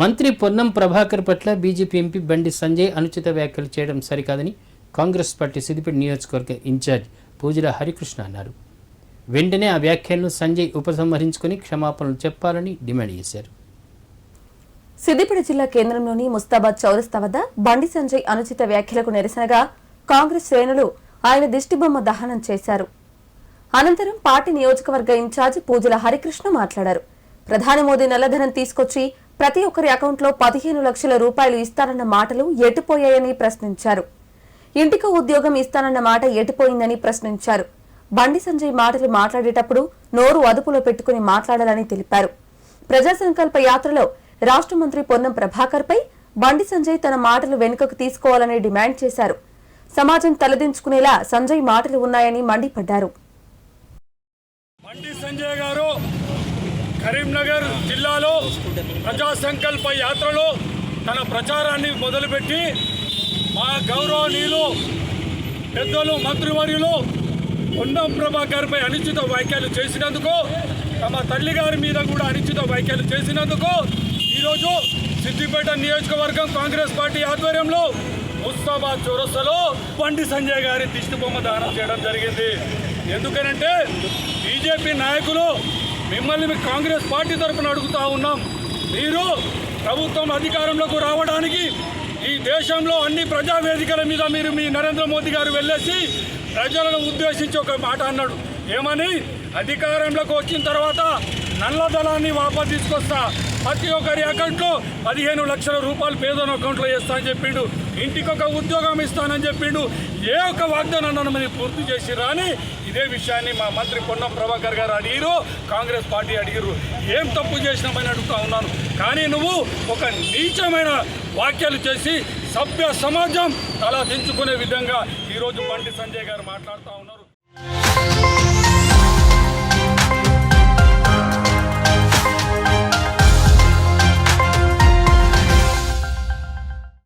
మంత్రి పొన్నం ప్రభాకర్ పట్ల BJP MP Bandi Sanjay అనుచిత వ్యాఖ్యలు చేయడం సరికాదని కాంగ్రెస్ పార్టీ సిద్దిపేట నియోజకవర్గ ఇన్ఛార్జ్ పూజల హరికృష్ణ అన్నారు. వెంటనే ఆ వ్యాఖ్యలను సంజయ్ ఉపసంహరించుకుని క్షమాపణలు చెప్పాలని డిమాండ్ చేశారు. సిద్దిపేట జిల్లా కేంద్రంలోని ముస్తాబాద్ చౌరస్తా వద్ద బండి సంజయ్ అనుచిత వ్యాఖ్యలకు నిరసనగా కాంగ్రెస్ శ్రేణులు ఆయన దిష్టిబొమ్మ దహనం చేశారు. అనంతరం పార్టీ నియోజకవర్గ ఇన్ఛార్జ్ పూజల హరికృష్ణ మాట్లాడారు. ప్రధాని మోదీ నల్లధనం తీసుకొచ్చి ప్రతి ఒక్కరి అకౌంట్లో పదిహేను లక్షల రూపాయలు ఇస్తారన్న మాటలు ఎటుపోయాయని ప్రశ్నించారు. ఇంటికి ఉద్యోగం ఇస్తానన్న మాట ఎటుపోయిందని ప్రశ్నించారు. బండి సంజయ్ మాటలు మాట్లాడేటప్పుడు నోరు అదుపులో పెట్టుకుని మాట్లాడాలని తెలిపారు. ప్రజా సంకల్ప యాత్రలో రాష్ట్ర మంత్రి పొన్నం ప్రభాకర్ పై బండి సంజయ్ తన మాటలు వెనుకకు తీసుకోవాలని డిమాండ్ చేశారు. సమాజం తలదించుకునేలా సంజయ్ మాటలు ఉన్నాయని మండిపడ్డారు. బండి సంజయ్ గారు కరీంనగర్ జిల్లాలో ప్రజా సంకల్ప యాత్రలో తన ప్రచారాన్ని మొదలుపెట్టి మా గౌరవనీయులు పెద్దలు మంత్రివర్యులు పొన్నం ప్రభాకర్పై అనుచిత వ్యాఖ్యలు చేసినందుకు తమ తల్లి గారి మీద కూడా అనుచిత వ్యాఖ్యలు చేసినందుకు ఈరోజు సిద్దిపేట నియోజకవర్గం కాంగ్రెస్ పార్టీ ఆధ్వర్యంలో ముస్తాబాద్ చౌరస్తలో బండి సంజయ్ గారి దిష్టిబొమ్మ దానం చేయడం జరిగింది. ఎందుకనంటే బీజేపీ నాయకులు మిమ్మల్ని కాంగ్రెస్ పార్టీ తరఫున అడుగుతా ఉన్నాం. మీరు ప్రభుత్వం అధికారంలోకి రావడానికి ఈ దేశంలో అన్ని ప్రజా వేదికల మీద మీరు మీ నరేంద్ర మోదీ గారు వెళ్ళేసి ప్రజలను ఉద్దేశించి ఒక మాట అన్నాడు. ఏమని? అధికారంలోకి వచ్చిన తర్వాత నల్లధనాన్ని వాపసు తీసుకొస్తా. ప్రతి ఒక్కరి అకౌంట్లో పదిహేను లక్షల రూపాయలు పేదోని అకౌంట్లో వేస్తా అని చెప్పిండు. ఇంటికి ఒక ఉద్యోగం ఇస్తానని చెప్పిండు. ఏ ఒక్క వాగ్దానం నన్ను మీరు పూర్తి చేసి రాని ఇదే విషయాన్ని మా మంత్రి పొన్నం ప్రభాకర్ గారు అడిగిరు కాంగ్రెస్ పార్టీ అడిగిరు ఏం తప్పు చేసినామని అడుగుతా ఉన్నాను. కానీ నువ్వు ఒక నీచమైన వ్యాఖ్యలు చేసి సభ్య సమాజం తలా దించుకునే విధంగా ఈరోజు బండి సంజయ్ గారు మాట్లాడుతూ ఉన్నారు.